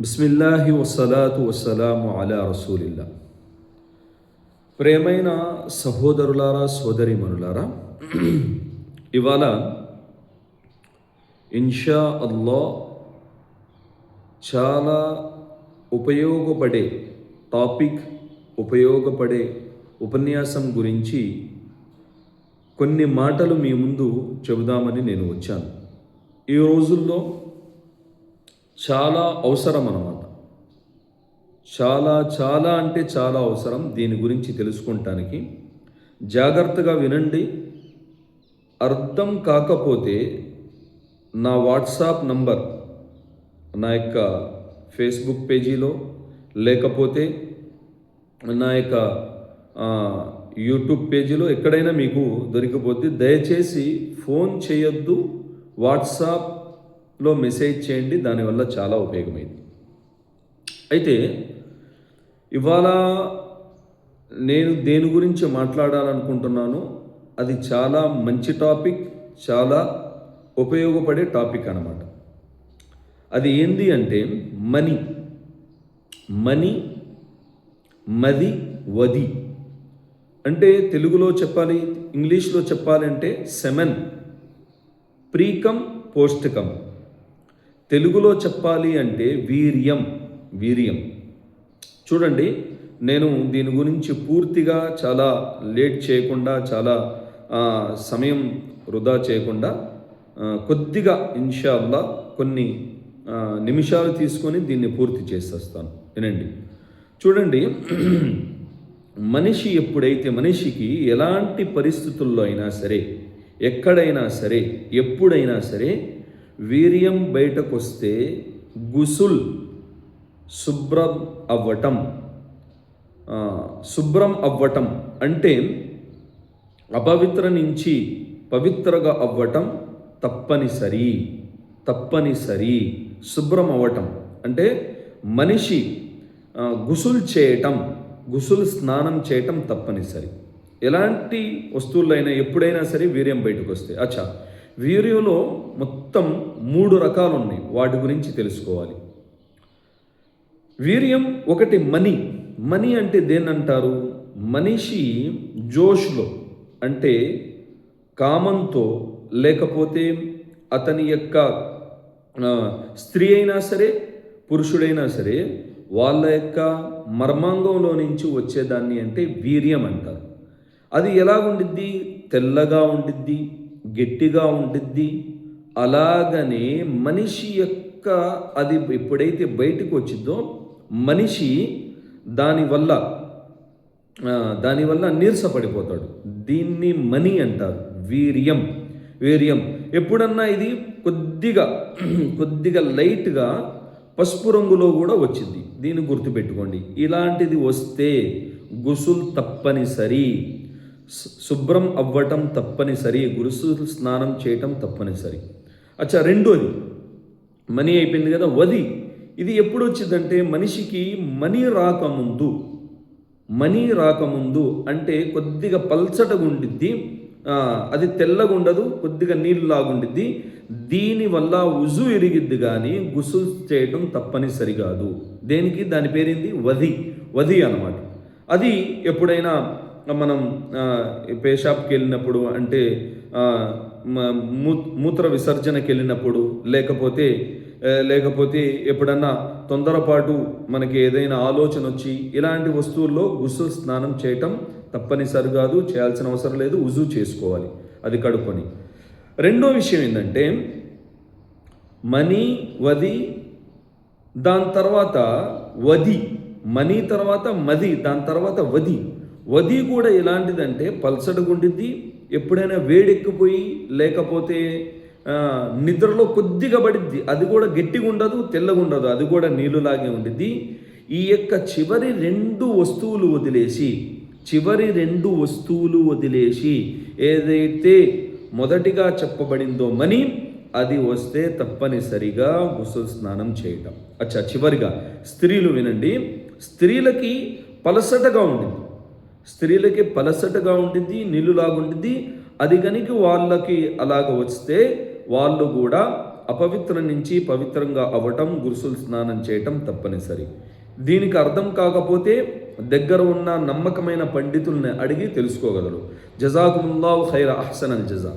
బిస్మిల్లాహి వసలాతు వసలాము అలా రసూలిల్లా. ప్రేమైన సహోదరులారా సోదరిమనులారా ఇవాళ ఇన్షా అల్లా చాలా ఉపయోగపడే టాపిక్ ఉపయోగపడే ఉపన్యాసం గురించి కొన్ని మాటలు మీ ముందు చెబుదామని నేను వచ్చాను. ఈ రోజుల్లో చాలా అవసరం అన్నమాట. చాలా చాలా అంటే చాలా అవసరం దీని గురించి తెలుసుకుంటానికి. జాగ్రత్తగా వినండి. అర్థం కాకపోతే నా వాట్సాప్ నంబర్ నా యొక్క ఫేస్బుక్ పేజీలో లేకపోతే నా యొక్క యూట్యూబ్ పేజీలో ఎక్కడైనా మీకు దొరికిపోతే దయచేసి ఫోన్ చేయొద్దు. లో మెసేజ్ చేయండి దానివల్ల చాలా ఉపయోగమైంది. అయితే ఇవాళ నేను దేని గురించి మాట్లాడాలనుకుంటున్నాను అది చాలా మంచి టాపిక్ చాలా ఉపయోగపడే టాపిక్ అన్నమాట. అది ఏంది అంటే మనీ. మనీ మది వది. అంటే తెలుగులో చెప్పాలి ఇంగ్లీష్లో చెప్పాలంటే సెమెన్. ప్రీకమ్ పోస్టకం తెలుగులో చెప్పాలి అంటే వీర్యం వీర్యం. చూడండి నేను దీని గురించి పూర్తిగా చాలా లేట్ చేయకుండా చాలా సమయం వృధా చేయకుండా కొద్దిగా ఇన్షాల్లా కొన్ని నిమిషాలు తీసుకొని దీన్ని పూర్తి చేసేస్తాను. వినండి. చూడండి మనిషి ఎప్పుడైతే మనిషికి ఎలాంటి పరిస్థితుల్లో అయినా సరే ఎక్కడైనా సరే ఎప్పుడైనా సరే వీర్యం బయటకొస్తే గుసుల్ శుభ్రం అవ్వటం. శుభ్రం అవ్వటం అంటే అపవిత్ర నుంచి పవిత్రగా అవ్వటం తప్పనిసరి తప్పనిసరి శుభ్రం అవ్వటం. అంటే మనిషి గుసులు గుసుల్ చేయటం గుసులు స్నానం చేయటం తప్పనిసరి. ఎలాంటి వస్తువులైనా ఎప్పుడైనా సరే వీర్యం బయటకు వస్తాయి అచ్చా వీర్యంలో మొత్తం మూడు రకాలు ఉన్నాయి వాటి గురించి తెలుసుకోవాలి. వీర్యం ఒకటి మనీ. మనీ అంటే దేన్నంటారు? మనిషి జోష్లో అంటే కామంతో లేకపోతే అతని యొక్క స్త్రీ అయినా సరే పురుషుడైనా సరే వాళ్ళ యొక్క మర్మాంగంలో నుంచి వచ్చేదాన్ని అంటే వీర్యం అంటారు. అది ఎలా ఉండిద్ది తెల్లగా ఉండిద్ది గట్టిగా ఉండిద్ది అలాగనే మనిషి యొక్క అది ఎప్పుడైతే బయటకు వచ్చిందో మనిషి దానివల్ల దానివల్ల నీరసపడిపోతాడు. దీన్ని మనీ అంటారు. వీర్యం. వీర్యం. ఎప్పుడన్నా ఇది కొద్దిగా కొద్దిగా లైట్గా పసుపు రంగులో కూడా వచ్చింది. దీన్ని గుర్తుపెట్టుకోండి. ఇలాంటిది వస్తే గుసుల్ తప్పనిసరి. శుభ్రం అవ్వటం తప్పనిసరి. గురుసు స్నానం చేయటం తప్పనిసరి. అచ్చా రెండోది మనీ అయిపోయింది కదా వది. ఇది ఎప్పుడు వచ్చిందంటే మనిషికి మనీ రాకముందు. మనీ రాకముందు అంటే కొద్దిగా పల్చటగా ఉండిద్ది. అది తెల్లగా ఉండదు కొద్దిగా నీళ్ళు లాగుండిద్ది దీనివల్ల ఉజు ఇరిగిద్ది కానీ గుసులు చేయటం తప్పనిసరి కాదు. దేనికి? దాని పేరింది? వది. వది అన్నమాట. అది ఎప్పుడైనా మనం ఆ, పేషాబ్కి వెళ్ళినప్పుడు అంటే మూ- మూత్ర విసర్జనకి వెళ్ళినప్పుడు లేకపోతే లేకపోతే ఎప్పుడన్నా తొందరపాటు మనకి ఏదైనా ఆలోచన వచ్చి ఇలాంటి వస్తువుల్లో గుసులు స్నానం చేయటం తప్పనిసరి కాదు చేయాల్సిన అవసరం లేదు ఉజు చేసుకోవాలి. అది కడుక్కొని. రెండో విషయం ఏంటంటే మనీ వది దాని తర్వాత వది మనీ తర్వాత మది దాని తర్వాత వది. వది కూడా ఎలాంటిదంటే పల్సడగుండిద్ది ఎప్పుడైనా వేడెక్కిపోయి లేకపోతే నిద్రలో కొద్దిగా పడిద్ది. అది కూడా గట్టిగా ఉండదు తెల్లగా ఉండదు. అది కూడా నీళ్ళులాగే ఉండిద్ది. ఈ యొక్క చివరి రెండు వస్తువులు వదిలేసి చివరి రెండు వస్తువులు వదిలేసి ఏదైతే మొదటిగా చెప్పబడిందో మనీ అది వస్తే తప్పనిసరిగా గుసలు స్నానం చేయటం. అచ్చా చివరిగా స్త్రీలు వినండి. స్త్రీలకి పలసటగా ఉండింది స్త్రీలకి పలసటగా ఉంటుంది నీళ్ళులాగుంటుంది అది కనుక వాళ్ళకి అలాగ వస్తే వాళ్ళు కూడా అపవిత్రం నుంచి పవిత్రంగా అవ్వటం గురుసులు స్నానం చేయటం తప్పనిసరి. దీనికి అర్థం కాకపోతే దగ్గర ఉన్న నమ్మకమైన పండితుల్ని అడిగి తెలుసుకోగలరు. జజాకుముల్లాహు ఖైర అహ్సన్ అల్ జజా.